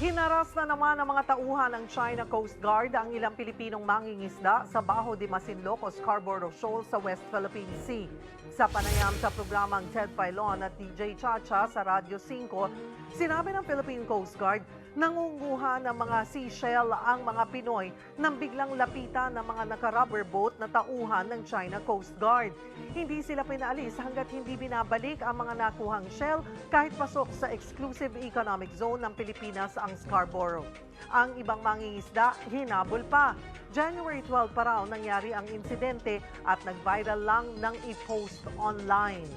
Hinaras na naman ng mga tauhan ng China Coast Guard ang ilang Pilipinong mangingisda sa Baho de Masinloc Scarborough Shoal sa West Philippine Sea. Sa panayam sa programang Ted Filon at DJ Chacha sa Radyo 5, sinabi ng Philippine Coast Guard nangunguha ng mga seashell ang mga Pinoy nang biglang lapitan ng mga naka-rubber boat na tauhan ng China Coast Guard. Hindi sila pinaalis hanggat hindi binabalik ang mga nakuhang shell kahit pasok sa exclusive economic zone ng Pilipinas ang Scarborough. Ang ibang mangingisda, hinabol pa. January 12 pa raw nangyari ang insidente at nag-viral lang ng i-post online.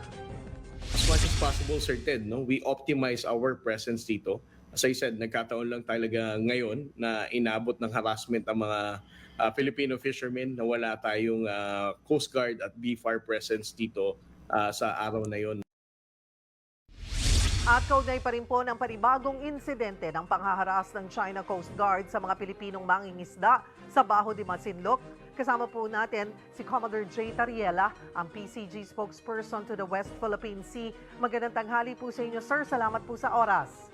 as much as possible, Sir Ted, no, we optimize our presence dito. As I said, nagkataon lang talaga ngayon na inabot ng harassment ang mga ah, Filipino fishermen na wala tayong ah, Coast Guard at BFAR presence dito ah, sa araw na yon. At kaugnay pa rin po ng panibagong insidente ng panghaharas ng China Coast Guard sa mga Pilipinong mangingisda sa Baho de Masinloc. Kasama po natin si Commodore J. Tariela, ang PCG spokesperson to the West Philippine Sea. Magandang tanghali po sa inyo, sir. Salamat po sa oras.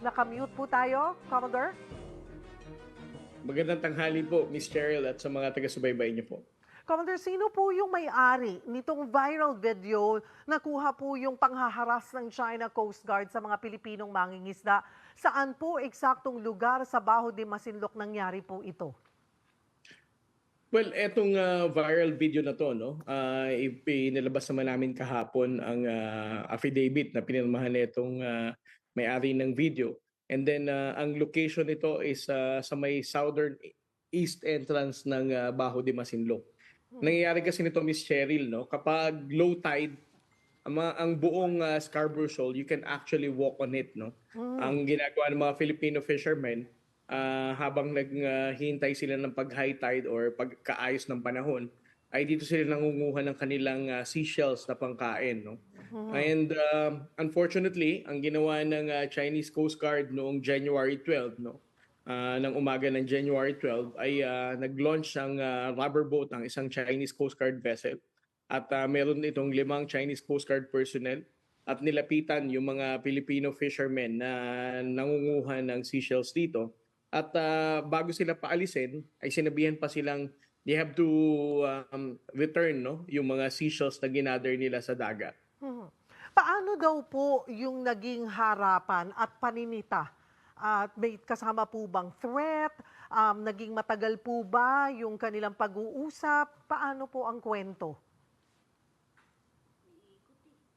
Nakamute po tayo, Commodore? Magandang tanghali po, Miss Cheryl, at sa mga taga-subaybay niyo po. Commander, sino po yung may-ari nitong viral video na kuha po yung panghaharas ng China Coast Guard sa mga Pilipinong mangingisda? Saan po eksaktong lugar sa Baho de Masinloc nangyari po ito? Well, etong ah, viral video na to, no, ah, ipinilabas naman namin kahapon ang ah, affidavit na pinirmahan nitong ah, may-ari ng video. And then ah, ang location nito is ah, sa may southern east entrance ng ah, Baho de Masinloc. Nangyayari kasi nito Miss Cheryl, no, kapag low tide ang, buong ah, Scarborough Shoal, you can actually walk on it, no. Ang ginagawa ng mga Filipino fishermen ah, habang naghihintay sila ng pag high tide or pagkaayos ng panahon ay dito sila nangunguha ng kanilang ah, seashells na pangkain no and um, unfortunately ang ginawa ng ah, Chinese Coast Guard noong January 12 no ah, ng umaga ng January 12 ay ah, nag-launch ng ah, rubber boat ang isang Chinese Coast Guard vessel at ah, meron itong limang Chinese Coast Guard personnel at nilapitan yung mga Filipino fishermen na nangunguha ng seashells dito. At ah, bago sila paalisin, ay sinabihan pa silang they have to um, return no yung mga seashells na ginather nila sa dagat. Mhm. Paano daw po yung naging harapan at paninita? At may kasama po bang threat? Um, naging matagal po ba yung kanilang pag-uusap? Paano po ang kwento?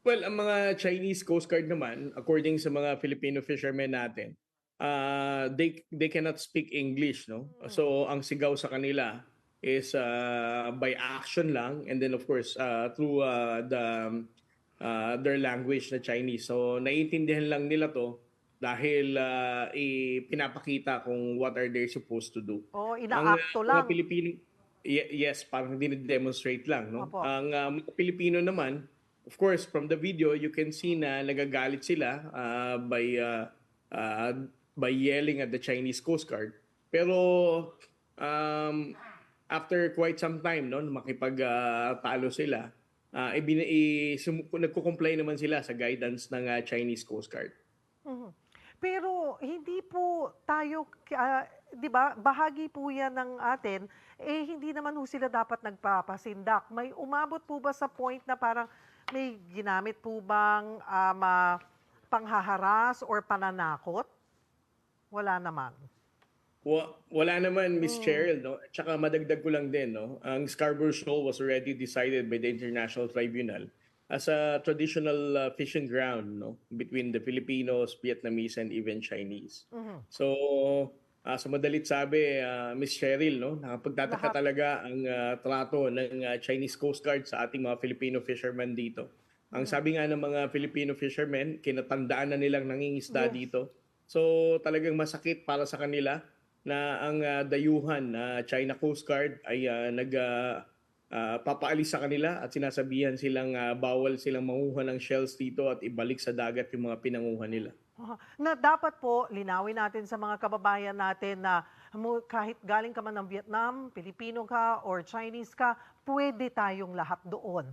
Well, ang mga Chinese Coast Guard naman, according sa mga Filipino fishermen natin, uh, they they cannot speak English, no? So ang sigaw sa kanila is uh, by action lang and then of course uh, through uh, the uh, their language na Chinese. So naiintindihan lang nila to dahil uh, ipinapakita kung what are they supposed to do. O Ang inaakto uh, lang? mga Pilipino, Ye- yes, parang dindemonstrate lang. No? Opo. Ang uh, mga Pilipino naman, of course, from the video, you can see na nagagalit sila uh, by, uh, uh, by yelling at the Chinese Coast Guard. Pero um, after quite some time, no, makipag-talo sila, uh, ibina, i, sum- nagko-comply naman sila sa guidance ng uh, Chinese Coast Guard. Mhm. Pero hindi po tayo, ah, 'di ba? Bahagi po 'yan ng atin. Eh hindi naman ho sila dapat nagpapasindak. May umabot po ba sa point na parang may ginamit po bang um, ah, panghaharas or pananakot? Wala naman. Wa- Wala naman, Miss Cheryl, no? At saka madagdag ko lang din, no? Ang Scarborough Shoal was already decided by the International Tribunal as a traditional uh, fishing ground, no? Between the Filipinos, Vietnamese, and even Chinese. Mhm. So, ah, sa madalit sabi, ah, Miss Cheryl, no? Nakapagtataka Lahat. talaga ang ah, trato ng ah, Chinese Coast Guard sa ating mga Filipino fishermen dito. Ang sabi nga ng mga Filipino fishermen, kinatandaan na nilang nangingisda Yes. dito. So, talagang masakit para sa kanila na ang ah, dayuhan na China Coast Guard ay ah, nag ah, ah, papaalis sa kanila at sinasabihan silang ah, bawal silang manguha ng shells dito at ibalik sa dagat yung mga pinanguha nila. Na dapat po, linawin natin sa mga kababayan natin na kahit galing ka man ng Vietnam, Pilipino ka, or Chinese ka, pwede tayong lahat doon.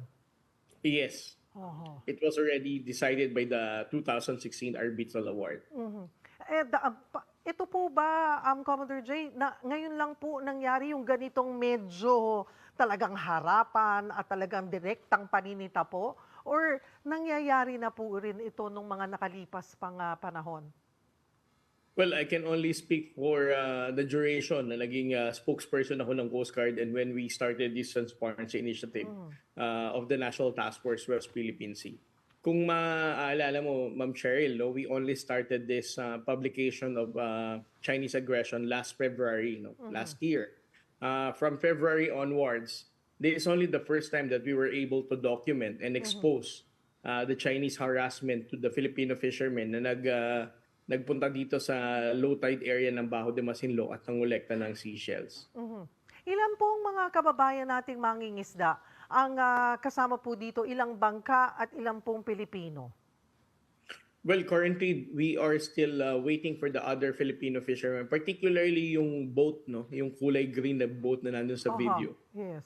Yes. Oho. It was already decided by the 2016 Arbitral Award. Mhm. Eh, da- ito po ba, um, Commodore J, na ngayon lang po nangyari yung ganitong medyo talagang harapan at talagang direktang paninita po? Or nangyayari na po rin ito nung mga nakalipas pang ah, panahon? Well, I can only speak for uh, the duration na naging uh, spokesperson ako ng Coast Guard and when we started this transparency initiative uh, of the National Task Force West Philippine Sea. Kung maaalala mo, Ma'am Cheryl, no, we only started this uh, publication of uh, Chinese aggression last February, no, last year. Uh, from February onwards, this is only the first time that we were able to document and expose uh, the Chinese harassment to the Filipino fishermen na nag uh, nagpunta dito sa low tide area ng Bajo de Masinloc at nangolekta ng seashells. Mhm. Ilan po ang mga kababayan nating mangingisda ang ah, kasama po dito? Ilang bangka at ilang pong Pilipino? Well, currently we are still uh, waiting for the other Filipino fishermen, particularly yung boat, no, yung kulay green na boat na nandun sa Aha, video, Yes.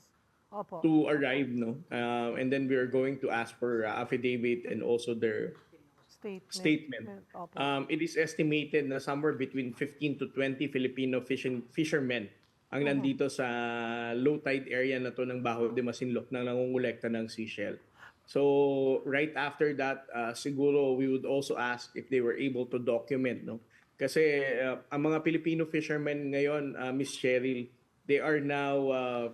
Opo. to arrive, no, uh, and then we are going to ask for uh, affidavit and also their Statement. statement. Um, it is estimated na somewhere between 15 to 20 Filipino fishing fishermen ang nandito sa low tide area na to ng Bajo de Masinloc na nangungulekta ng seashell. So right after that, uh, siguro we would also ask if they were able to document, no? Kasi uh, ang mga Filipino fishermen ngayon, uh, Miss Cheryl, they are now uh,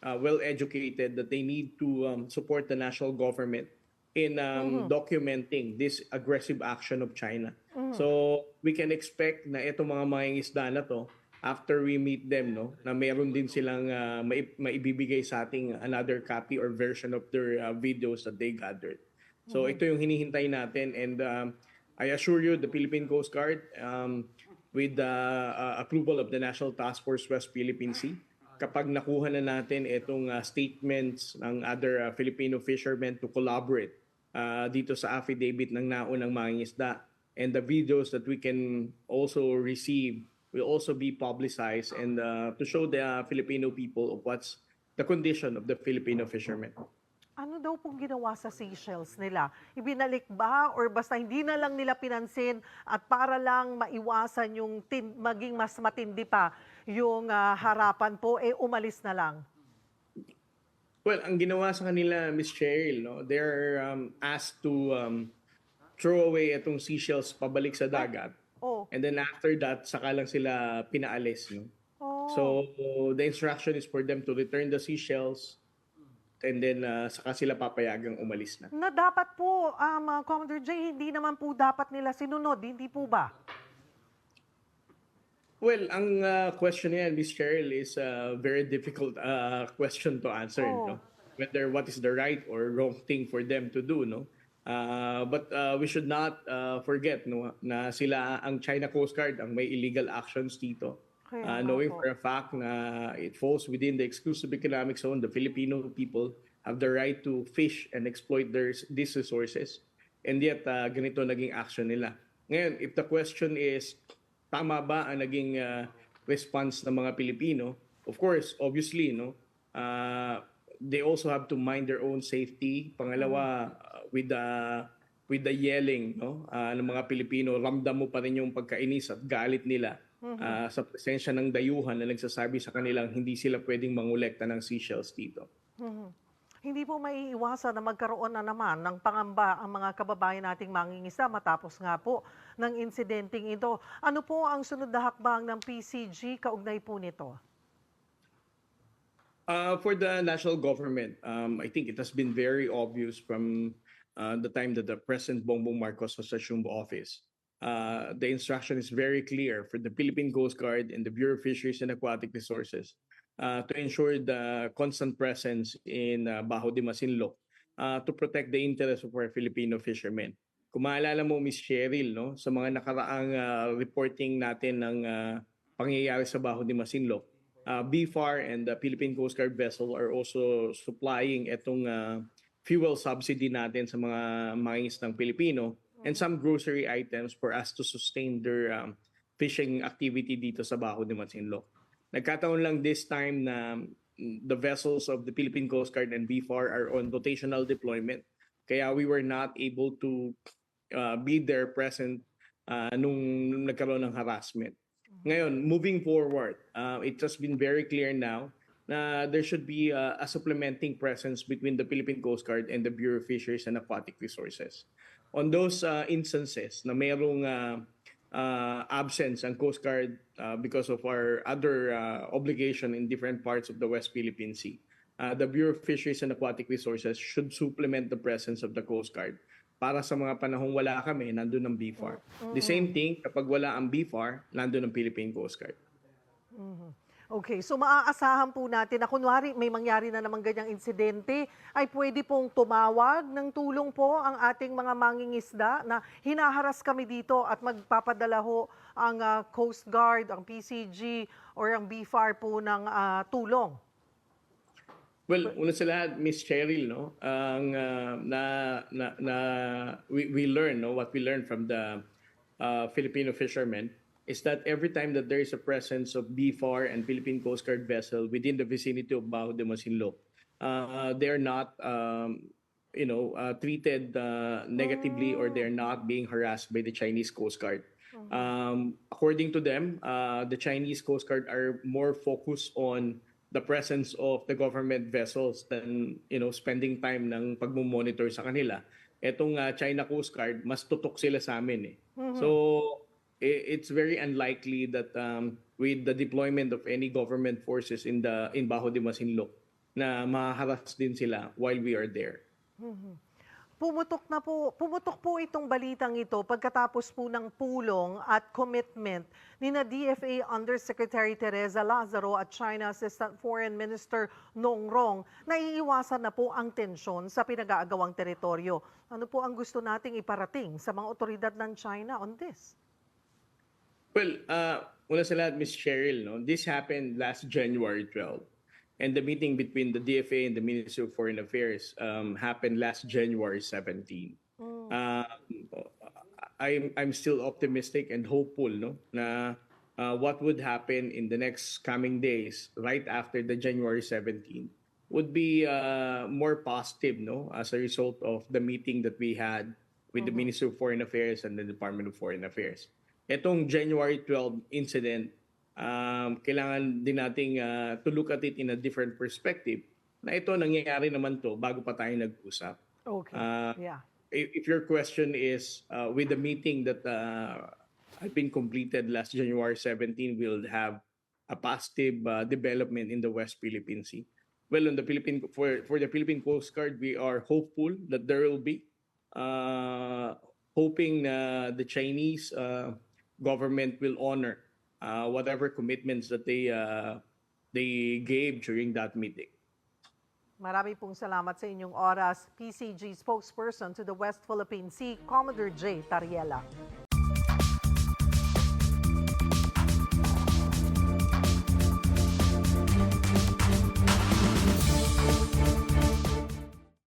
uh, well educated that they need to um, support the national government in um, documenting this aggressive action of China. So we can expect na itong mga mangingisda na to after we meet them no na meron din silang uh, mai- maibibigay sa ating another copy or version of their uh, videos that they gathered. So ito yung hinihintay natin and um, I assure you the Philippine Coast Guard um, with the uh, approval of the National Task Force West Philippine Sea kapag nakuha na natin itong uh, statements ng other uh, Filipino fishermen to collaborate uh, dito sa affidavit ng naunang mangingisda and the videos that we can also receive will also be publicized and uh, to show the uh, Filipino people of what's the condition of the Filipino fishermen. Ano daw pong ginawa sa seashells nila? Ibinalik ba or basta hindi na lang nila pinansin at para lang maiwasan yung tin- maging mas matindi pa yung ah, harapan po, eh umalis na lang? Well, ang ginawa sa kanila, Miss Cheryl, no, they're um, asked to um, throw away itong seashells pabalik sa dagat. Oh, And then after that, saka lang sila pinaalis. No? oh. So, the instruction is for them to return the seashells and then uh, saka sila papayagang umalis na. na dapat po, um, ah, Commodore J, hindi naman po dapat nila sinunod, hindi po ba? Well, ang uh, question niyan, Miss Cheryl, is a very difficult uh, question to answer. Oh. No? Whether what is the right or wrong thing for them to do, no? Uh, but uh, we should not uh, forget no, na sila ang China Coast Guard ang may illegal actions dito. Kaya Uh, knowing po. for a fact na it falls within the exclusive economic zone, the Filipino people have the right to fish and exploit their, these resources. And yet, uh, ganito naging action nila. Ngayon, if the question is, tama ba ang naging uh, response ng mga Pilipino? Of course, obviously, no? Uh, they also have to mind their own safety. Pangalawa, uh, with the with the yelling no uh, ng mga Pilipino, ramdam mo pa rin yung pagkainis at galit nila uh, sa presensya ng dayuhan na nagsasabi sa kanilang hindi sila pwedeng mangolekta ng seashells dito. Mhm. Hindi po maiiwasan na magkaroon na naman ng pangamba ang mga kababayan nating mangingisda matapos nga po ng insidenteng ito. Ano po ang sunod na hakbang ng PCG kaugnay po nito? Uh, for the national government, um, I think it has been very obvious from uh, the time that the President Bongbong Marcos was assumed office. Uh, the instruction is very clear for the Philippine Coast Guard and the Bureau of Fisheries and Aquatic Resources uh, to ensure the constant presence in uh, Bajo de Masinloc uh, to protect the interests of our Filipino fishermen. Kung maalala mo, Miss Cheryl, no, sa mga nakaraang uh, reporting natin ng uh, pangyayari sa Bajo de Masinloc, uh, BFAR and the Philippine Coast Guard vessel are also supplying itong uh, fuel subsidy natin sa mga mangingisdang Pilipino and some grocery items for us to sustain their um, fishing activity dito sa Bajo de Masinloc. Nagkataon lang this time na mm, the vessels of the Philippine Coast Guard and BFAR are on rotational deployment Kaya we were not able to uh, be there present uh, nung nagkaroon ng harassment. Ngayon, moving forward, uh, it has been very clear now na there should be uh, a supplementing presence between the Philippine Coast Guard and the Bureau of Fisheries and Aquatic Resources. On those uh, instances na mayroong uh, uh, absence ang Coast Guard uh, because of our other uh, obligation in different parts of the West Philippine Sea, uh, the Bureau of Fisheries and Aquatic Resources should supplement the presence of the Coast Guard para sa mga panahong wala kami, nandun ang BFAR. The same thing, kapag wala ang BFAR, nandun ang Philippine Coast Guard. Okay, so maaasahan po natin na kunwari may mangyari na naman ganyang insidente, ay pwede pong tumawag ng tulong po ang ating mga mangingisda na hinaharas kami dito at magpapadala ho ang ah, Coast Guard, ang PCG or ang BFAR po ng ah, tulong. Well, una sa lahat, Miss Cheryl, no, ang uh, na na, na we, we learn, no, what we learned from the uh, Filipino fishermen is that every time that there is a presence of BFAR and Philippine Coast Guard vessel within the vicinity of Bajo de Masinloc, uh, they're not um, you know, uh, treated uh, negatively or they're not being harassed by the Chinese Coast Guard. Um, according to them, uh, the Chinese Coast Guard are more focused on the presence of the government vessels than you know spending time ng pagmo-monitor sa kanila. Etong uh, China Coast Guard, mas tutok sila sa amin eh. So i- it's very unlikely that um, with the deployment of any government forces in the in Bajo de Masinloc na mahaharas din sila while we are there. Pumutok na po, pumutok po itong balitang ito pagkatapos po ng pulong at commitment ni na DFA Undersecretary Teresa Lazaro at China Assistant Foreign Minister Nong Rong na iiwasan na po ang tensyon sa pinag-aagawang teritoryo. Ano po ang gusto nating iparating sa mga otoridad ng China on this? Well, uh, una sa lahat, Ms. Cheryl, no, this happened last January 12. And the meeting between the DFA and the Ministry of Foreign Affairs um, happened last January 17. Um, I'm, I'm still optimistic and hopeful no, na uh, what would happen in the next coming days right after the January 17 would be uh, more positive no, as a result of the meeting that we had with the Ministry of Foreign Affairs and the Department of Foreign Affairs etong January 12 incident, um, kailangan din nating uh, to look at it in a different perspective na ito nangyayari naman to bago pa tayo nag-usap. Okay. Uh, yeah. if, if your question is uh, with the meeting that uh, had been completed last January 17 will have a positive uh, development in the West Philippine Sea. Well, on the Philippine for for the Philippine Coast Guard, we are hopeful that there will be, uh, hoping na the Chinese uh, government will honor uh, whatever commitments that they uh, they gave during that meeting. Marami pong salamat sa inyong oras. PCG spokesperson to the West Philippine Sea, Commodore J. Tariela.